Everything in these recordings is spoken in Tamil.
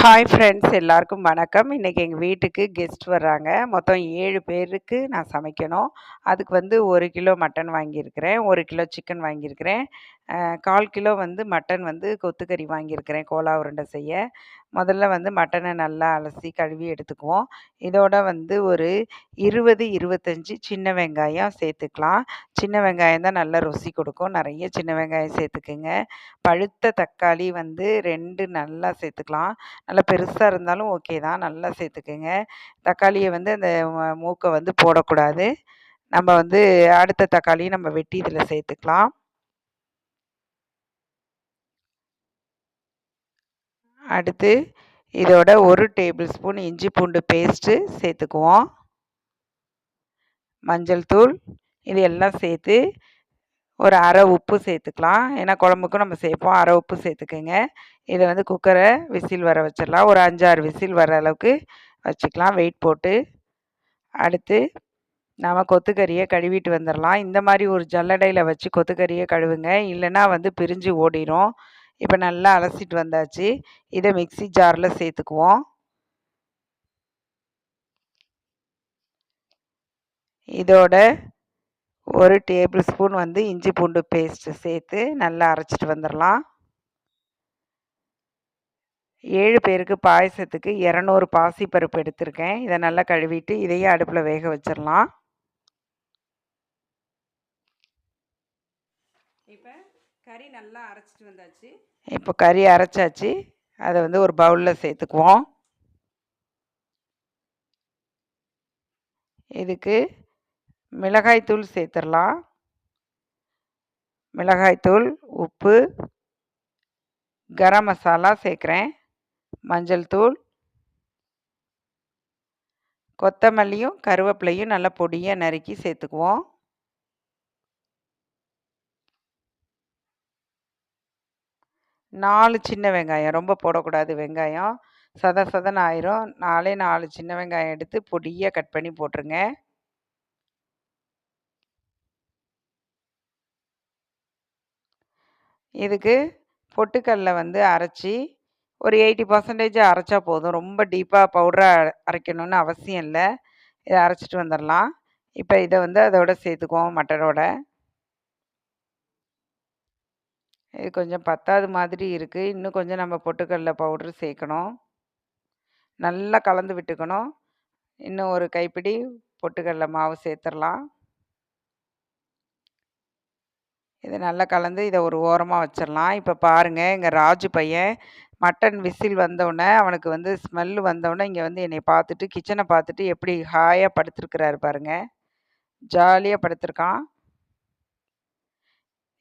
ஹாய் ஃப்ரெண்ட்ஸ் எல்லாருக்கும் வணக்கம். இன்றைக்கி எங்கள் வீட்டுக்கு கெஸ்ட் வர்றாங்க. மொத்தம் ஏழு பேருக்கு நான் சமைக்கணும். அதுக்கு வந்து ஒரு கிலோ மட்டன் வாங்கியிருக்கிறேன் ஒரு கிலோ சிக்கன் வாங்கியிருக்கிறேன். கால் கிலோ வந்து மட்டன் வந்து கொத்துக்கறி வாங்கியிருக்கிறேன். கோலா உருண்டை செய்ய. முதல்ல வந்து மட்டனை நல்லா அலசி கழுவி எடுத்துக்குவோம். இதோட வந்து ஒரு இருபது இருபத்தஞ்சி சின்ன வெங்காயம் சேர்த்துக்கலாம். சின்ன வெங்காயம் தான் நல்லா ருசி கொடுக்கும். நிறைய சின்ன வெங்காயம் சேர்த்துக்குங்க. பழுத்த தக்காளி வந்து ரெண்டு நல்லா சேர்த்துக்கலாம். நல்லா பெருசாக இருந்தாலும் ஓகே தான். நல்லா சேர்த்துக்குங்க. தக்காளியை வந்து அந்த மூக்கை வந்து போடக்கூடாது. நம்ம வந்து அடுத்த தக்காளியும் நம்ம வெட்டி இதில் சேர்த்துக்கலாம். அடுத்து இதோட ஒரு டேபிள் ஸ்பூன் இஞ்சி பூண்டு பேஸ்ட்டு சேர்த்துக்குவோம். மஞ்சள் தூள் இது எல்லாம் சேர்த்து ஒரு அரை உப்பு சேர்த்துக்கலாம். ஏன்னா குழம்புக்கும் நம்ம சேர்ப்போம். அரை உப்பு சேர்த்துக்கோங்க. இதை வந்து குக்கரை விசில் வர வச்சிடலாம். ஒரு அஞ்சாறு விசில் வர அளவுக்கு வச்சுக்கலாம். வெயிட் போட்டு. அடுத்து நாம் கொத்துக்கறியை கழுவிட்டு வந்துடலாம். இந்த மாதிரி ஒரு ஜல்லடையில் வச்சு கொத்துக்கறியை கழுவுங்க. இல்லைன்னா வந்து பிரிஞ்சு ஓடிடும் இப்போ நல்லா அலசிட்டு வந்தாச்சு. இதை மிக்சி ஜாரில் சேர்த்துக்குவோம். இதோட ஒரு டேபிள் ஸ்பூன் வந்து இஞ்சி பூண்டு பேஸ்ட்டு சேர்த்து நல்லா அரைச்சிட்டு வந்துடலாம் ஏழு பேருக்கு பாயசத்துக்கு இரநூறு பாசிப்பருப்பு எடுத்திருக்கேன். இதை நல்லா கழுவிட்டு இதையும் அடுப்பில் வேக வச்சிடலாம் இப்போ கறி நல்லா அரைச்சிட்டு வந்தாச்சு. இப்போ கறி அரைச்சாச்சு. அதை வந்து ஒரு பவுலில் சேர்த்துக்குவோம். இதுக்கு மிளகாய்த்தூள் சேர்த்துடலாம். மிளகாய்த்தூள் உப்பு கரம் மசாலா சேர்க்குறேன். மஞ்சள் தூள் கொத்தமல்லியும் கருவேப்பிலையும் நல்லா பொடியாக நறுக்கி சேர்த்துக்குவோம். நாலு சின்ன வெங்காயம் ரொம்ப போடக்கூடாது வெங்காயம். சத சதன் ஆயிரும். நாலே நாலு சின்ன வெங்காயம் எடுத்து பொடியாக கட் பண்ணி போட்டுருங்க. இதுக்கு பொட்டுக்கல்ல வந்து அரைச்சி ஒரு எயிட்டி பர்சன்டேஜ் அரைச்சா போதும். ரொம்ப டீப்பாக பவுடராக அரைக்கணும்னு அவசியம் இல்லை. இதை அரைச்சிட்டு வந்துடலாம் இப்போ இதை வந்து அதோட சேர்த்துக்குவோம் மட்டனோட இது கொஞ்சம் பத்தாது மாதிரி இருக்குது இன்னும் கொஞ்சம் நம்ம பொட்டுக்கடல பவுட்ரு சேர்க்கணும். நல்லா கலந்து விட்டுக்கணும். இன்னும் ஒரு கைப்பிடி பொட்டுக்கடல மாவு சேர்த்துடலாம். இதை நல்லா கலந்து இதை ஒரு ஓரமாக வச்சிடலாம். இப்போ பாருங்கள் எங்கள் ராஜு பையன் மட்டன் விசில் வந்தவுடனே அவனுக்கு வந்து ஸ்மெல் வந்தவுடனே இங்கே வந்து என்னை பார்த்துட்டு கிச்சனை பார்த்துட்டு எப்படி ஹாயாக படுத்துருக்கிறாரு பாருங்கள் ஜாலியாக படுத்திருக்கான்.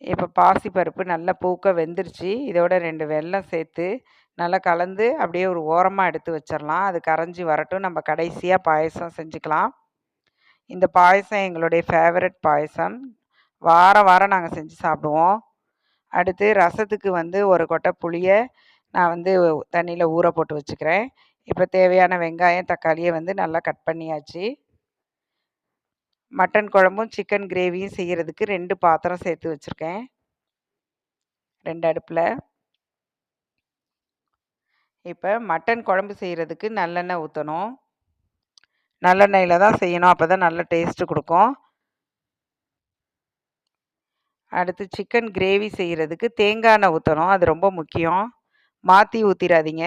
இப்போ பாசி பருப்பு நல்லா பூக்க வெந்துருச்சு. இதோட ரெண்டு வெல்லம் சேர்த்து நல்லா கலந்து அப்படியே ஒரு ஓரமாக எடுத்து வச்சிடலாம் அது கரைஞ்சி வரட்டும். நம்ம கடைசியாக பாயசம் செஞ்சுக்கலாம். இந்த பாயசம் எங்களுடைய ஃபேவரட் பாயசம். வாரம் வாரம் நாங்கள் செஞ்சு சாப்பிடுவோம். அடுத்து ரசத்துக்கு வந்து ஒரு கொட்டை புளியை நான் வந்து தண்ணியில் ஊற போட்டு வச்சுக்கிறேன். இப்போ தேவையான வெங்காயம் தக்காளியை வந்து நல்லா கட் பண்ணியாச்சு. மட்டன் குழம்பும் சிக்கன் கிரேவியும் செய்கிறதுக்கு ரெண்டு பாத்திரம் சேர்த்து வச்சுருக்கேன். ரெண்டு அடுப்பில். இப்போ மட்டன் குழம்பு செய்கிறதுக்கு நல்லெண்ணெய் ஊற்றணும் நல்லெண்ணெயில் தான் செய்யணும். அப்போ தான் நல்ல டேஸ்ட்டு கொடுக்கும். அடுத்து சிக்கன் கிரேவி செய்கிறதுக்கு தேங்காய் எண்ணெய் ஊற்றணும் அது ரொம்ப முக்கியம். மாற்றி ஊற்றிடாதீங்க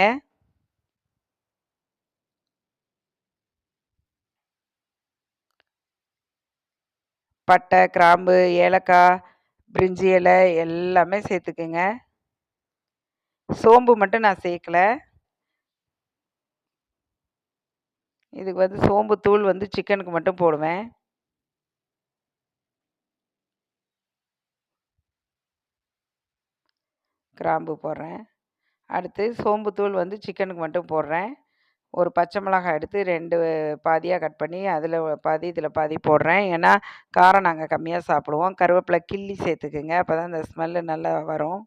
பட்டை கிராம்பு ஏலக்காய் பிரிஞ்சி இலை எல்லாமே சேர்த்துக்குங்க. சோம்பு மட்டும் நான் சேர்க்கல. இதுக்கு வந்து சோம்பு தூள் வந்து சிக்கனுக்கு மட்டும் போடுவேன். கிராம்பு போடுறேன். அடுத்து சோம்புத்தூள் வந்து சிக்கனுக்கு மட்டும் போடுறேன். ஒரு பச்சை மிளகாய் எடுத்து ரெண்டு பாதியாக கட் பண்ணி அதில் பாதி இதில் பாதி போடுறேன். ஏன்னா காரம் நாங்கள் கம்மியாக சாப்பிடுவோம். கருவேப்பிலை கிள்ளி சேர்த்துக்குங்க. அப்போ தான் இந்த ஸ்மெல்லு நல்லா வரும்.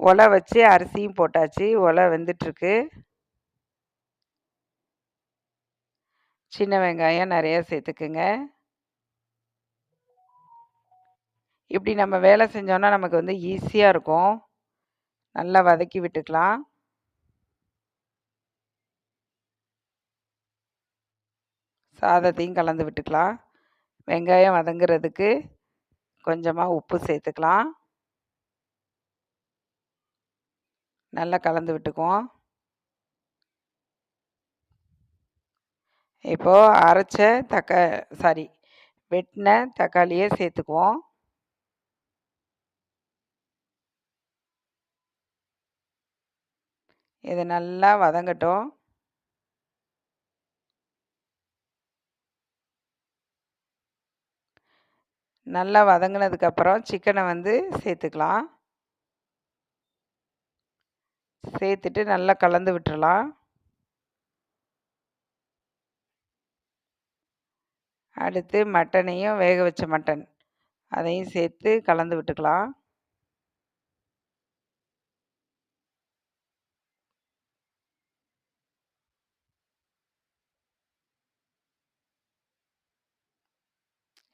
ஒலை வச்சு அரிசியும் போட்டாச்சு. ஒலை வெந்துட்டுருக்கு. சின்ன வெங்காயம் நிறையா சேர்த்துக்குங்க. இப்படி நம்ம வேலை செஞ்சோன்னா நமக்கு வந்து ஈஸியாக இருக்கும். நல்லா வதக்கி விட்டுக்கலாம். சாதத்தையும் கலந்து விட்டுக்கலாம். வெங்காயம் வதங்குறதுக்கு கொஞ்சமாக உப்பு சேர்த்துக்கலாம். நல்லா கலந்து விட்டுக்குவோம். இப்போது அரைச்ச தக்கா சாரி வெட்டின தக்காளியை சேர்த்துக்குவோம். இது நல்லா வதங்கட்டும். நல்லா வதங்கினதுக்கப்புறம் சிக்கனை வந்து சேர்த்துக்கலாம். சேர்த்துட்டு நல்லா கலந்து விட்டுறலாம். அடுத்து மட்டனையும் வேக வச்ச மட்டன் அதையும் சேர்த்து கலந்து விட்டுக்கலாம்.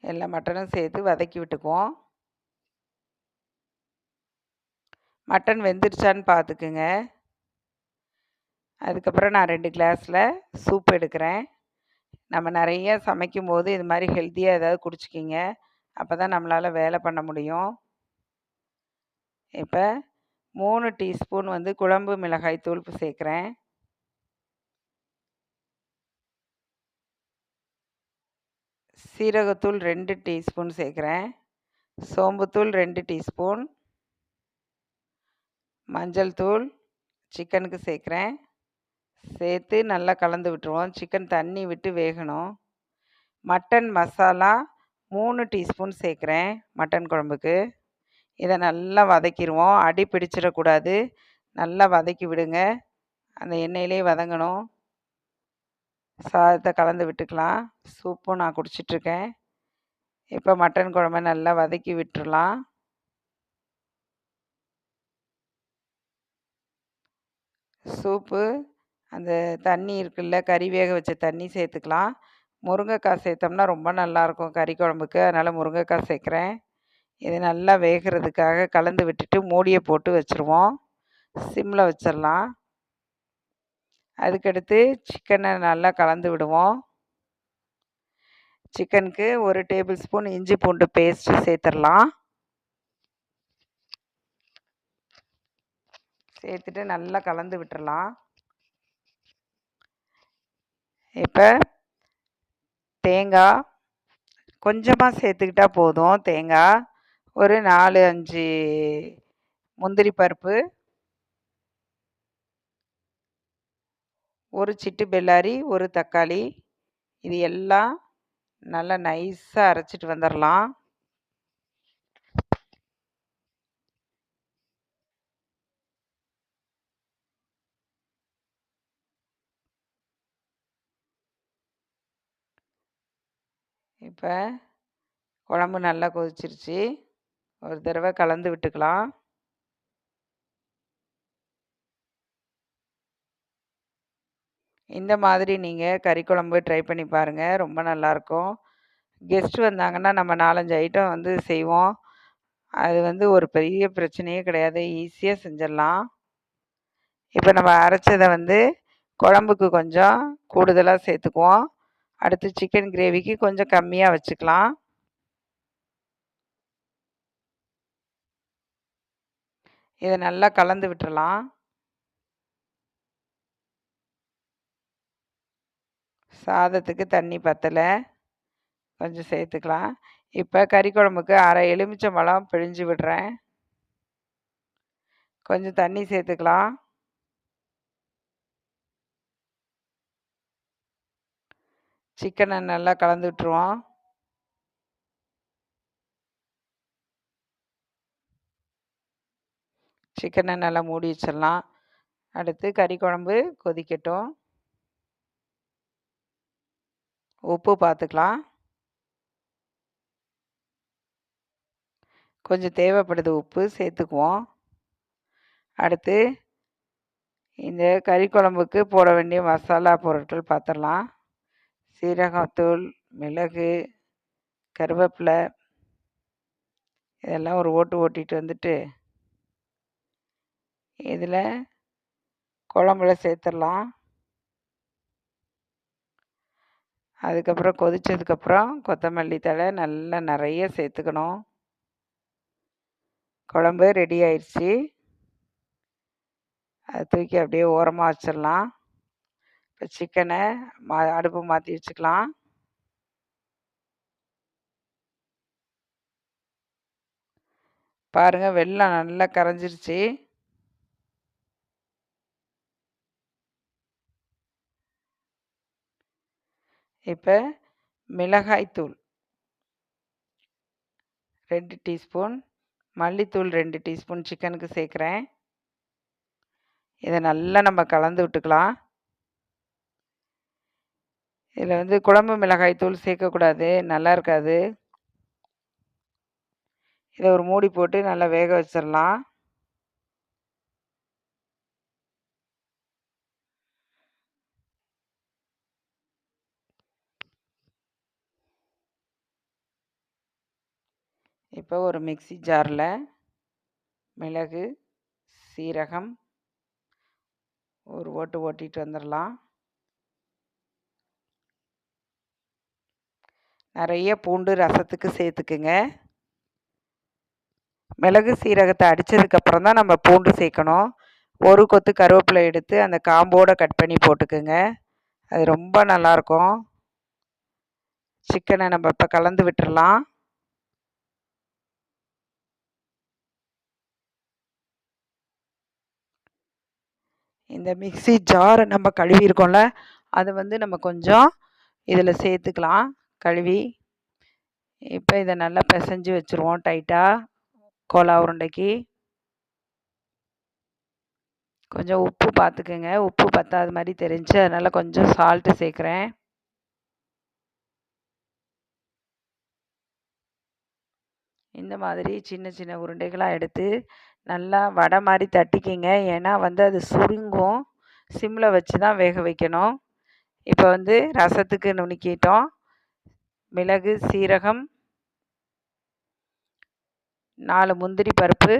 எல்லா மட்டனும் சேர்த்து வதக்கி விட்டுக்குவோம். மட்டன் வெந்துருச்சான்னு பார்த்துக்குங்க. அதுக்கப்புறம் நான் ரெண்டு கிளாஸில் சூப் எடுக்கிறேன். நம்ம நிறைய சமைக்கும் போது இது மாதிரி ஹெல்த்தியாக ஏதாவது குடிச்சிக்கிங்க. அப்போ தான் நம்மளால் வேலை பண்ண முடியும். இப்போ மூணு டீஸ்பூன் வந்து குழம்பு மிளகாய் தூள் சேர்க்குறேன். சீரகத்தூள் ரெண்டு டீஸ்பூன் சேர்க்குறேன். சோம்புத்தூள் ரெண்டு டீஸ்பூன். மஞ்சள் தூள் சிக்கனுக்கு சேர்க்குறேன். சேர்த்து நல்லா கலந்து விட்டுருவோம். சிக்கன் தண்ணி விட்டு வேகணும். மட்டன் மசாலா மூணு டீஸ்பூன் சேர்க்குறேன் மட்டன் குழம்புக்கு. இதை நல்லா வதக்கிடுவோம் அடி பிடிச்சிடக்கூடாது. நல்லா வதக்கி விடுங்க. அந்த எண்ணெயிலே வதங்கணும். சாதத்தை கலந்து விட்டுக்கலாம். சூப்பும் நான் குடிச்சிட்ருக்கேன். இப்போ மட்டன் குழம்ப நல்லா வதக்கி விட்டுறலாம். சூப்பு அந்த தண்ணி இருக்குல்ல கறி வேக வச்ச தண்ணி சேர்த்துக்கலாம். முருங்கைக்காய் சேர்த்தோம்னா ரொம்ப நல்லாயிருக்கும் கறி குழம்புக்கு. அதனால் முருங்கைக்காய் சேர்க்குறேன். இது நல்லா வேகிறதுக்காக கலந்து விட்டுட்டு மூடியை போட்டு வச்சுருவோம். சிம்மில் வச்சிடலாம் அதுக்கடுத்து சிக்கனை நல்லா கலந்து விடுவோம். சிக்கனுக்கு ஒரு டேபிள் ஸ்பூன் இஞ்சி பூண்டு பேஸ்ட்டு சேர்த்துடலாம். சேர்த்துட்டு நல்லா கலந்து விட்டுறலாம். இப்போ தேங்காய் கொஞ்சமாக சேர்த்துக்கிட்டா போதும். தேங்காய் ஒரு நாலு அஞ்சு முந்திரி பருப்பு ஒரு சிட்டு பெல்லாரி ஒரு தக்காளி இது எல்லாம் நல்லா நைஸாக அரைச்சிட்டு வந்துடலாம் இப்போ குழம்பு நல்லா கொதிச்சிருச்சு. ஒரு தடவை கலந்து விட்டுக்கலாம். இந்த மாதிரி நீங்கள் கறி குழம்பு ட்ரை பண்ணி பாருங்கள் ரொம்ப நல்லாயிருக்கும் கெஸ்ட் வந்தாங்கன்னா நம்ம நாலஞ்சு ஐட்டம் வந்து செய்வோம். அது வந்து ஒரு பெரிய பிரச்சனையே கிடையாது. ஈஸியாக செஞ்சிடலாம். இப்போ நம்ம அரைச்சதை வந்து குழம்புக்கு கொஞ்சம் கூடுதலாக சேர்த்துக்குவோம். அடுத்து சிக்கன் கிரேவிக்கு கொஞ்சம் கம்மியாக வச்சுக்கலாம். இதை நல்லா கலந்து விட்டுறலாம். சாதத்துக்கு தண்ணி பற்றலை கொஞ்சம் சேர்த்துக்கலாம். இப்போ கறி குழம்புக்கு அரை எலுமிச்சம்பழம் பிழிஞ்சு விடுறேன். கொஞ்சம் தண்ணி சேர்த்துக்கலாம். சிக்கனை நல்லா கலந்து விட்டுருவோம். சிக்கனை நல்லா மூடி வச்சிடலாம். அடுத்து கறி குழம்பு கொதிக்கட்டும். உப்பு பார்த்துக்கலாம் கொஞ்சம் தேவைப்படுது உப்பு சேர்த்துக்குவோம். அடுத்து இந்த கறி குழம்புக்கு போட வேண்டிய மசாலா பொருட்கள் பார்த்துடலாம் சீரகத்தூள் மிளகு கருவேப்பிலை இதெல்லாம் ஒரு ஓட்டு ஓட்டிட்டு வந்துட்டு இதில் குழம்புல சேர்த்துடலாம். அதுக்கப்புறம் கொதித்ததுக்கப்புறம் கொத்தமல்லி தழை நல்லா நிறைய சேர்த்துக்கணும். குழம்பு ரெடி ஆயிடுச்சு அதை தூக்கி அப்படியே ஓரமாக வச்சிடலாம். இப்போ சிக்கனை மா அடுப்பு மாற்றி வச்சுக்கலாம். பாருங்கள் வெள்ளம் நல்லா கரைஞ்சிருச்சு. இப்போ மிளகாய்த்தூள் ரெண்டு டீஸ்பூன். மல்லித்தூள் ரெண்டு டீஸ்பூன் சிக்கனுக்கு சேர்க்குறேன். இதை நல்லா நம்ம கலந்து விட்டுக்கலாம். இதில் வந்து குழம்பு மிளகாய் தூள் சேர்க்கக்கூடாது. நல்லா இருக்காது. இதை ஒரு மூடி போட்டு நல்லா வேக வச்சிடலாம். இப்போ ஒரு மிக்சி ஜாரில் மிளகு சீரகம் ஒரு ஓட்டு ஓட்டிட்டு வந்துடலாம் நிறைய பூண்டு ரசத்துக்கு சேர்த்துக்குங்க. மிளகு சீரகத்தை அடித்ததுக்கப்புறம் தான் நம்ம பூண்டு சேர்க்கணும். ஒரு கொத்து கருவேப்பிலை எடுத்து அந்த காம்போடு கட் பண்ணி போட்டுக்குங்க. அது ரொம்ப நல்லாயிருக்கும் சிக்கனை நம்ம இப்போ கலந்து விட்டுறலாம் இந்த மிக்சி ஜாரை நம்ம கழுவிருக்கோம்ல அதை வந்து நம்ம கொஞ்சம் இதில் சேர்த்துக்கலாம். கழுவி. இப்போ இதை நல்லா பிசைஞ்சு வச்சுருவோம் டைட்டாக கோலா உருண்டைக்கு. கொஞ்சம் உப்பு பார்த்துக்குங்க. உப்பு பத்தாத மாதிரி தெரிஞ்சு அதனால் கொஞ்சம் சால்ட்டு சேர்க்குறேன். இந்த மாதிரி சின்ன சின்ன உருண்டைகளாக எடுத்து நல்லா வடை மாதிரி தட்டிக்கிங்க. ஏன்னா வந்து அது சுருங்கும். சிம்மில் வச்சு தான் வேக வைக்கணும். இப்போ வந்து ரசத்துக்கு நுணுக்கிட்டோம். மிளகு சீரகம் நாலு முந்திரி பருப்பு.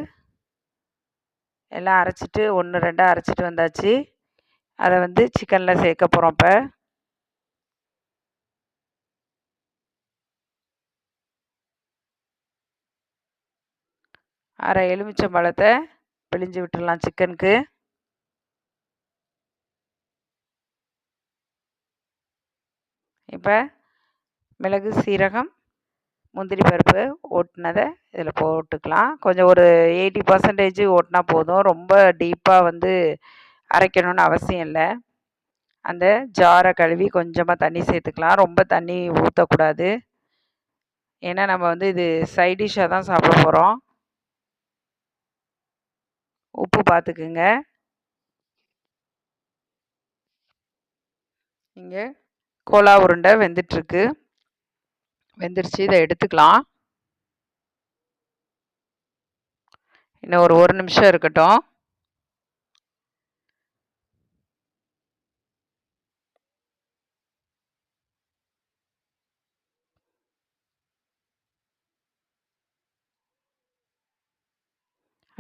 எல்லாம் அரைச்சிட்டு ஒன்று ரெண்டாக அரைச்சிட்டு வந்தாச்சு. அதை வந்து சிக்கனில் சேர்க்க போகிறோம் இப்போ. அரை எலுமிச்சம்பழத்தை பிழிஞ்சு விட்டுடலாம் சிக்கனுக்கு. இப்போ மிளகு சீரகம் முந்திரி பருப்பு ஓட்டினதை இதில் போட்டுக்கலாம். கொஞ்சம் ஒரு எயிட்டி பர்சன்டேஜ் ஓட்டினா போதும். ரொம்ப டீப்பாக வந்து அரைக்கணும்னு அவசியம் இல்லை. அந்த ஜாரை கழுவி கொஞ்சமாக தண்ணி சேர்த்துக்கலாம். ரொம்ப தண்ணி ஊற்றக்கூடாது ஏன்னா நம்ம வந்து இது சைடிஷ்ஷாக தான் சாப்பிட போகிறோம் உப்பு பார்த்துக்குங்க இங்கே கோலா உருண்டை வெந்துட்டுருக்கு. வெந்துருச்சு இதை எடுத்துக்கலாம். இன்னும் ஒரு ஒரு நிமிஷம் இருக்கட்டும்.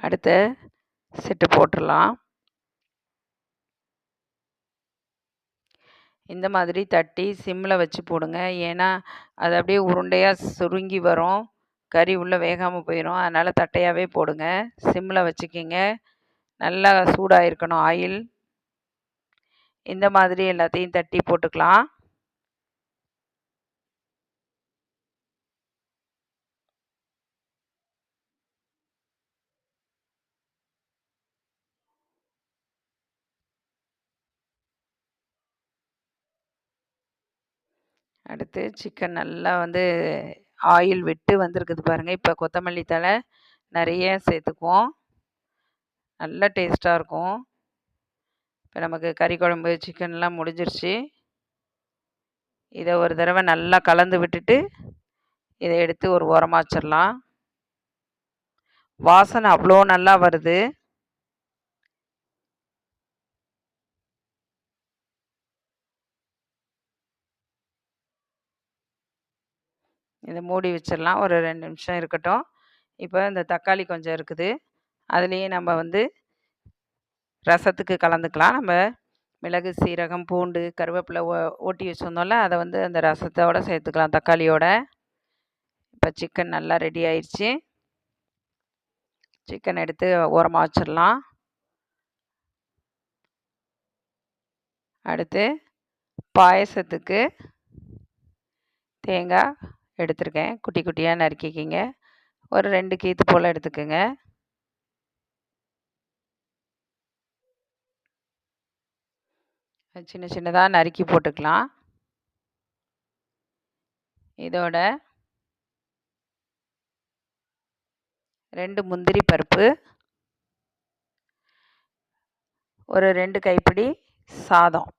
அடுத்த செட்டு போட்டுடலாம். இந்த மாதிரி தட்டி சிம்மில் வச்சு போடுங்க. ஏன்னா அது அப்படியே உருண்டையாக சுருங்கி வரும். கறி உள்ளே வேகாமல் போயிடும் அதனால் தட்டையாகவே போடுங்க. சிம்மில் வச்சுக்கிங்க. நல்லா சூடாக இருக்கணும் ஆயில். இந்த மாதிரி எல்லாத்தையும் தட்டி போட்டுக்கலாம். அடுத்து சிக்கன் நல்லா வந்து ஆயில் விட்டு வந்திருக்குது பாருங்கள் இப்போ கொத்தமல்லி தழை நிறைய சேர்த்துக்குவோம். நல்லா டேஸ்ட்டாக இருக்கும். இப்போ நமக்கு கறி குழம்பு சிக்கன்லாம் முடிஞ்சிருச்சு. இதை ஒரு தடவை நல்லா கலந்து விட்டுட்டு இதை எடுத்து ஒரு உரமாக வச்சிடலாம் வாசனை அவ்வளோ நல்லா வருது. இதை மூடி வச்சிடலாம் ஒரு ரெண்டு நிமிஷம் இருக்கட்டும். இப்போ இந்த தக்காளி கொஞ்சம் இருக்குது. அதுலேயே நம்ம வந்து ரசத்துக்கு கலந்துக்கலாம். நம்ம மிளகு சீரகம் பூண்டு கருவேப்பிலை ஓ ஓட்டி வச்சுருந்தோம்ல அதை வந்து அந்த ரசத்தோடு சேர்த்துக்கலாம். தக்காளியோட. இப்போ சிக்கன் நல்லா ரெடி ஆயிடுச்சு சிக்கன் எடுத்து ஓரமாக வச்சிடலாம் அடுத்து பாயசத்துக்கு தேங்காய் எடுத்திருக்கேன். குட்டி குட்டியாக நறுக்கிக்கிங்க. ஒரு ரெண்டு கீத்து போல் எடுத்துக்கோங்க. சின்ன சின்னதாக நறுக்கி போட்டுக்கலாம். இதோட ரெண்டு முந்திரி பருப்பு. ஒரு ரெண்டு கைப்பிடி சாதம்.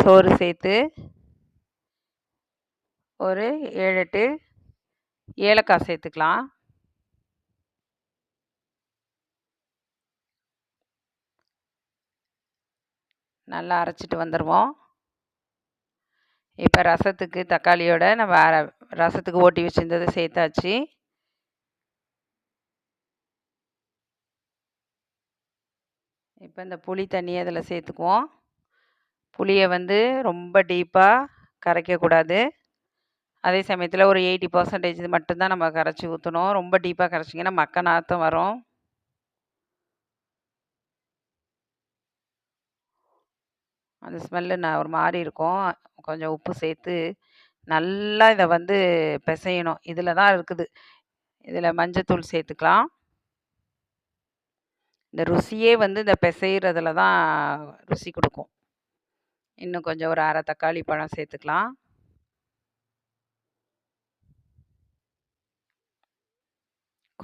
சோறு சேர்த்து ஒரு ஏழு எட்டு ஏலக்காய் சேர்த்துக்கலாம். நல்லா அரைச்சிட்டு வந்துடுவோம் இப்போ ரசத்துக்கு தக்காளியோட நம்ம ரசத்துக்கு ஓட்டி வச்சுருந்ததை சேர்த்தாச்சு. இப்போ இந்த புளி தண்ணியை அதில் சேர்த்துக்குவோம். புளியை வந்து ரொம்ப டீப்பாக கரைக்கக்கூடாது. அதே சமயத்தில் ஒரு எயிட்டி பர்சன்டேஜ் மட்டும்தான் நம்ம கரைச்சி ஊற்றணும் ரொம்ப டீப்பாக கரைச்சிங்கன்னா மக்க நாற்றம் வரும். அந்த ஸ்மெல்லு நான் ஒரு மாதிரி இருக்கும். கொஞ்சம் உப்பு சேர்த்து நல்லா இதை வந்து பிசையணும். இதில் தான் இருக்குது. இதில் மஞ்சத்தூள் சேர்த்துக்கலாம். இந்த ருசியே வந்து இந்த பிசைகிறதுல தான் ருசி கொடுக்கும். இன்னும் கொஞ்சம் ஒரு அரை தக்காளி பழம் சேர்த்துக்கலாம்.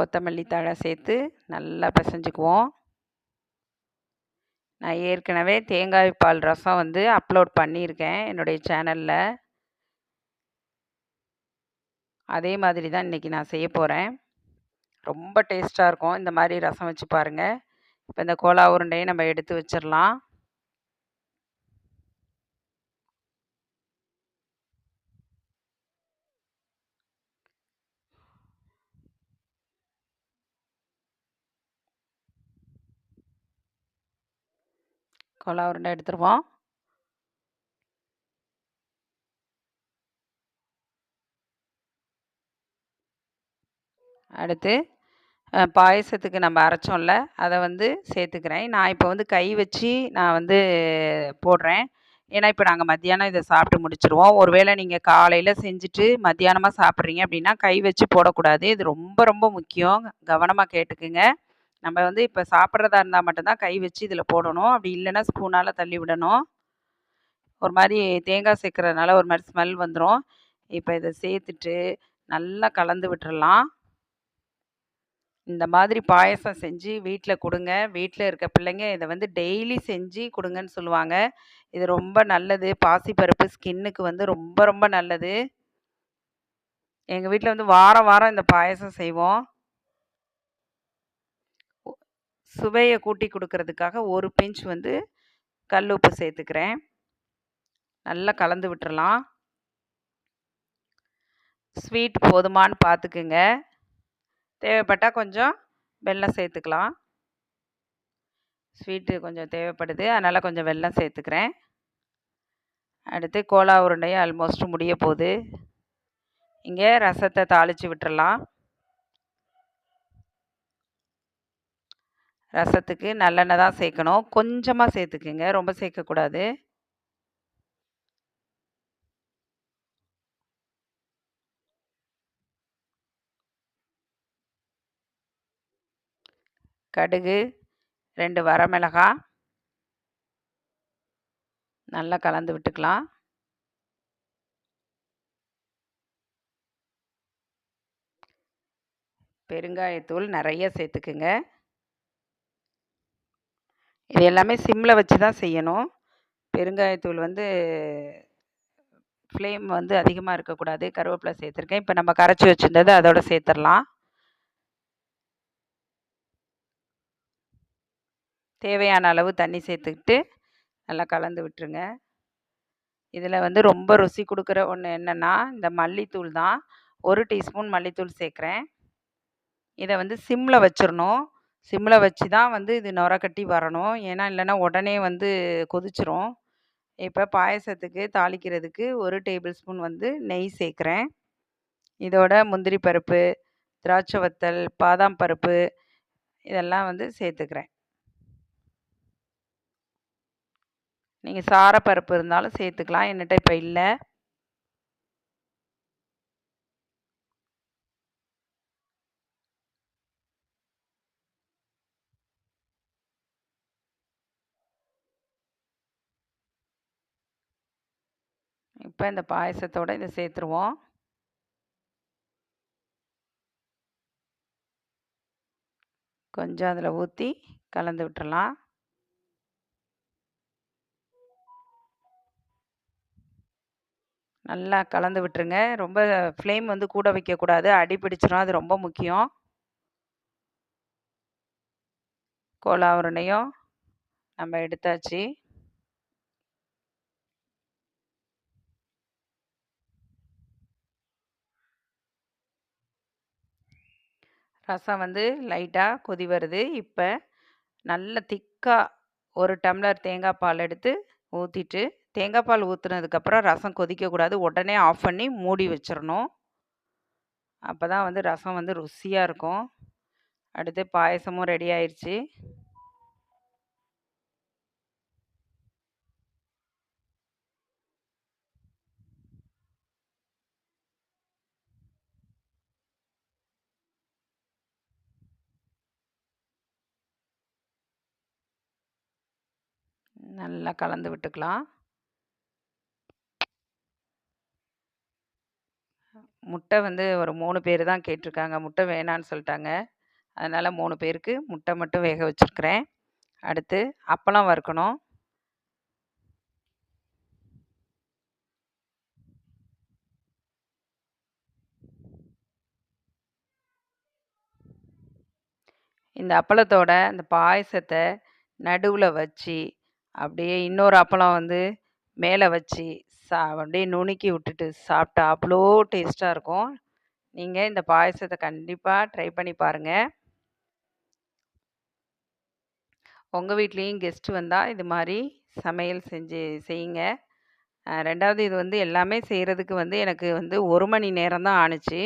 கொத்தமல்லி தழை சேர்த்து நல்லா பிசைஞ்சுக்குவோம். நான் ஏற்கனவே தேங்காய் பால் ரசம் வந்து அப்லோட் பண்ணியிருக்கேன் என்னுடைய சேனலில். அதே மாதிரி தான் இன்றைக்கி நான் செய்ய போகிறேன் ரொம்ப டேஸ்ட்டாக இருக்கும். இந்த மாதிரி ரசம் வச்சு பாருங்கள் இப்போ இந்த கோலா உருண்டையை நம்ம எடுத்து வச்சிடலாம். கோலா உருண்டை எடுத்துருவோம். அடுத்து பாயசத்துக்கு நம்ம அரைச்சோம்ல அதை வந்து சேர்த்துக்கிறேன். நான் இப்போ வந்து கை வச்சு நான் வந்து போடுறேன். ஏன்னா இப்போ நாங்கள் மத்தியானம் இதை சாப்பிட்டு முடிச்சிருவோம். ஒருவேளை நீங்கள் காலையில் செஞ்சுட்டு மத்தியானமாக சாப்பிட்றீங்க அப்படின்னா கை வச்சு போடக்கூடாது. இது ரொம்ப ரொம்ப முக்கியம். கவனமாக கேட்டுக்குங்க. நம்ம வந்து இப்போ சாப்பிட்றதா இருந்தால் மட்டும்தான் கை வச்சு இதில் போடணும். அப்படி இல்லைன்னா ஸ்பூனால் தள்ளி விடணும். ஒரு மாதிரி தேங்காய் சேர்க்குறதுனால ஒரு மாதிரி ஸ்மெல் வந்துடும் இப்போ இதை சேர்த்துட்டு நல்லா கலந்து விட்டுறலாம். இந்த மாதிரி பாயசம் செஞ்சு வீட்டில் கொடுங்க. வீட்டில் இருக்க பிள்ளைங்க இதை வந்து டெய்லி செஞ்சு கொடுங்கன்னு சொல்லுவாங்க. இது ரொம்ப நல்லது. பாசிப்பருப்பு ஸ்கின்னுக்கு வந்து ரொம்ப ரொம்ப நல்லது. எங்கள் வீட்டில் வந்து வாரம் வாரம் இந்த பாயசம் செய்வோம். சுவையை கூட்டி கொடுக்கறதுக்காக ஒரு பிஞ்ச் வந்து கல் உப்பு சேர்த்துக்கிறேன் நல்லா கலந்து விட்டுறலாம். ஸ்வீட் போதுமான்னு பார்த்துக்குங்க தேவைப்பட்டால் கொஞ்சம் வெல்லம் சேர்த்துக்கலாம் ஸ்வீட்டு கொஞ்சம் தேவைப்படுது. அதனால் கொஞ்சம் வெல்லம் சேர்த்துக்கிறேன் அடுத்து கோலா உருண்டையும் ஆல்மோஸ்ட் முடிய போகுது. இங்கே ரசத்தை தாளித்து விட்டுறலாம். ரசத்துக்கு நல்லெண்ணெய் தான் சேர்க்கணும். கொஞ்சமாக சேர்த்துக்குங்க. ரொம்ப சேர்க்கக்கூடாது. கடுகு ரெண்டு வரமிளகா நல்லா கலந்து விட்டுக்கலாம். பெருங்காயத்தூள் நிறைய சேர்த்துக்குங்க. இது எல்லாமே சிம்மில் வச்சு தான் செய்யணும். பெருங்காயத்தூள் வந்து ஃப்ளேம் வந்து அதிகமாக இருக்கக்கூடாது. கருவேப்பிலை சேர்த்துருக்கேன். இப்போ நம்ம கரைச்சி வச்சுருந்தது அதோடு சேர்த்துடலாம் தேவையான அளவு தண்ணி சேர்த்துக்கிட்டு நல்லா கலந்து விட்டுருங்க. இதில் வந்து ரொம்ப ருசி கொடுக்குற ஒன்று என்னென்னா இந்த மல்லித்தூள் தான். ஒரு டீஸ்பூன் மல்லித்தூள் சேர்க்குறேன். இதை வந்து சிம்மில் வச்சிடணும் சிம்மில் வச்சு தான் வந்து இது நுர கட்டி வரணும். ஏன்னா இல்லைன்னா உடனே வந்து கொதிச்சிரும். இப்போ பாயசத்துக்கு தாளிக்கிறதுக்கு ஒரு டேபிள் ஸ்பூன் வந்து நெய் சேர்க்குறேன். இதோட முந்திரி பருப்பு திராட்சை வத்தல் பாதாம் பருப்பு இதெல்லாம் வந்து சேர்த்துக்கிறேன். நீங்கள் சாரப்பருப்பு இருந்தாலும் சேர்த்துக்கலாம். என்கிட்ட இப்போ இல்லை. இப்போ இந்த பாயசத்தோட இதை சேர்த்துருவோம் கொஞ்சம் அதில் ஊற்றி கலந்து விட்டுடலாம் நல்லா கலந்து விட்டுருங்க. ரொம்ப ஃப்ளேம் வந்து கூட வைக்கக்கூடாது அடி பிடிச்சிரும். அது ரொம்ப முக்கியம். கோலா உருண்டையும் நம்ம எடுத்தாச்சு. ரசம் வந்து லைட்டாக கொதி வருது. இப்போ நல்ல திக்காக ஒரு டம்ளர் தேங்காய் பால் எடுத்து ஊற்றிட்டு தேங்காய் பால் ஊற்றுனதுக்கப்புறம் ரசம் கொதிக்கக்கூடாது உடனே ஆஃப் பண்ணி மூடி வச்சிடணும் அப்போ தான் வந்து ரசம் வந்து ருசியாக இருக்கும். அடுத்து பாயசமும் ரெடி ஆயிடுச்சு நல்லா கலந்து விட்டுக்கலாம். முட்டை வந்து ஒரு மூணு பேர் தான் கேட்டிருக்காங்க. முட்டை வேணான்னு சொல்லிட்டாங்க. அதனால் மூணு பேருக்கு முட்டை மட்டும் வேக வச்சுருக்கிறேன். அடுத்து அப்பளம் வறுக்கணும். இந்த அப்பளத்தோட இந்த பாயசத்தை நடுவில் வச்சு அப்படியே இன்னொரு அப்பளம் வந்து மேலே வச்சு சா அப்படியே நுணுக்கி விட்டுட்டு சாப்பிட்டா அவ்வளோ டேஸ்ட்டாக இருக்கும். நீங்கள் இந்த பாயசத்தை கண்டிப்பாக ட்ரை பண்ணி பாருங்கள் உங்கள் வீட்லேயும் கெஸ்ட்டு வந்தால் இது மாதிரி சமையல் செஞ்சு செய்யுங்க. ரெண்டாவது இது வந்து எல்லாமே செய்கிறதுக்கு வந்து எனக்கு வந்து ஒரு மணி நேரம் தான் ஆணுச்சு.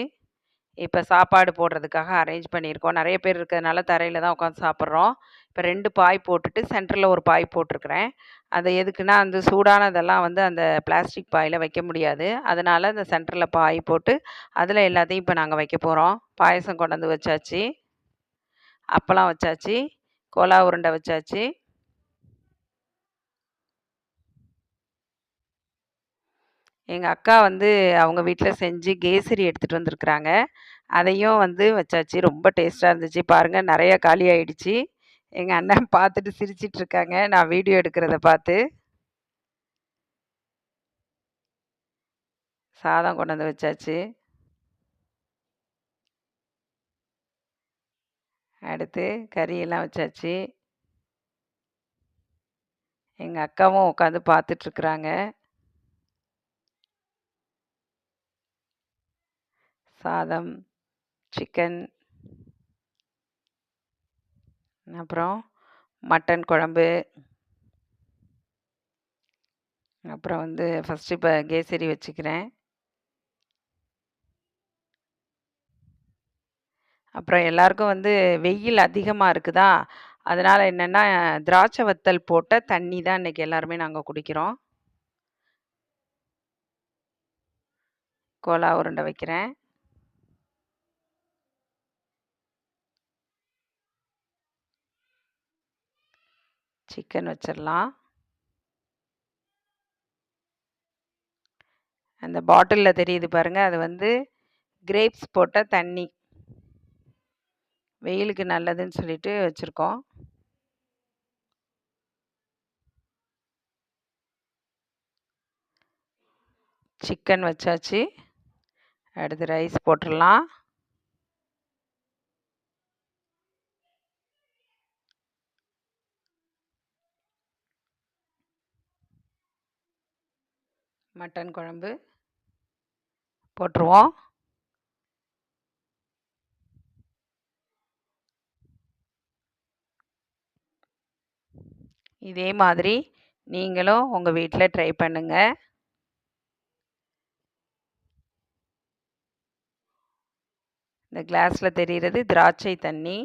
இப்போ சாப்பாடு போடுறதுக்காக அரேஞ்ச் பண்ணியிருக்கோம். நிறைய பேர் இருக்கிறதுனால தரையில் தான் உட்காந்து சாப்பிட்றோம். இப்போ ரெண்டு பாய் போட்டுட்டு சென்டரில் ஒரு பாய் போட்டிருக்கிறேன். அது எதுக்குன்னா அந்த சூடானதெல்லாம் வந்து அந்த பிளாஸ்டிக் பாயில் வைக்க முடியாது. அதனால் அந்த சென்டரில் பாய் போட்டு அதில் எல்லாத்தையும் இப்போ நாங்கள் வைக்க போகிறோம் பாயசம் கொண்டாந்து வச்சாச்சு. அப்பளம் வச்சாச்சு. கோலா உருண்டை வச்சாச்சு. எங்கள் அக்கா வந்து அவங்க வீட்டில் செஞ்சு கேசரி எடுத்துகிட்டு வந்திருக்குறாங்க. அதையும் வந்து வச்சாச்சு. ரொம்ப டேஸ்ட்டாக இருந்துச்சு. பாருங்கள் நிறையா காலி ஆயிடுச்சு. எங்கள் அண்ணன் பார்த்துட்டு சிரிச்சிட்டு இருக்காங்க நான் வீடியோ எடுக்கிறத பார்த்து. சாதம் கொண்டாந்து வச்சாச்சு. அடுத்து கறியெல்லாம் வச்சாச்சு. எங்கள் அக்காவும் உட்காந்து பார்த்துட்ருக்குறாங்க. சாதம் சிக்கன் அப்புறம் மட்டன் குழம்பு. அப்புறம் வந்து ஃபஸ்ட்டு இப்போ கேசரி வச்சுக்கிறேன். அப்புறம் எல்லாருக்கும் வந்து வெயில் அதிகமாக இருக்குதா? அதனால் என்னென்னா திராட்சை வத்தல் போட்ட தண்ணி தான் இன்றைக்கி எல்லாருமே நாங்கள் குடிக்கிறோம். கோலா உருண்டை வைக்கிறேன். சிக்கன் வச்சிடலாம் அந்த பாட்டிலில் தெரியுது பாருங்கள் அது வந்து கிரேப்ஸ் போட்ட தண்ணி. வெயிலுக்கு நல்லதுன்னு சொல்லிட்டு வச்சுருக்கோம். சிக்கன் வச்சாச்சு. அடுத்து ரைஸ் போட்டுடலாம் மட்டன் குழம்பு போட்டுருவோம். இதே மாதிரி நீங்களும் உங்கள் வீட்டில் ட்ரை பண்ணுங்கள் இந்த கிளாஸில் தெரிகிறது திராட்சை தண்ணி.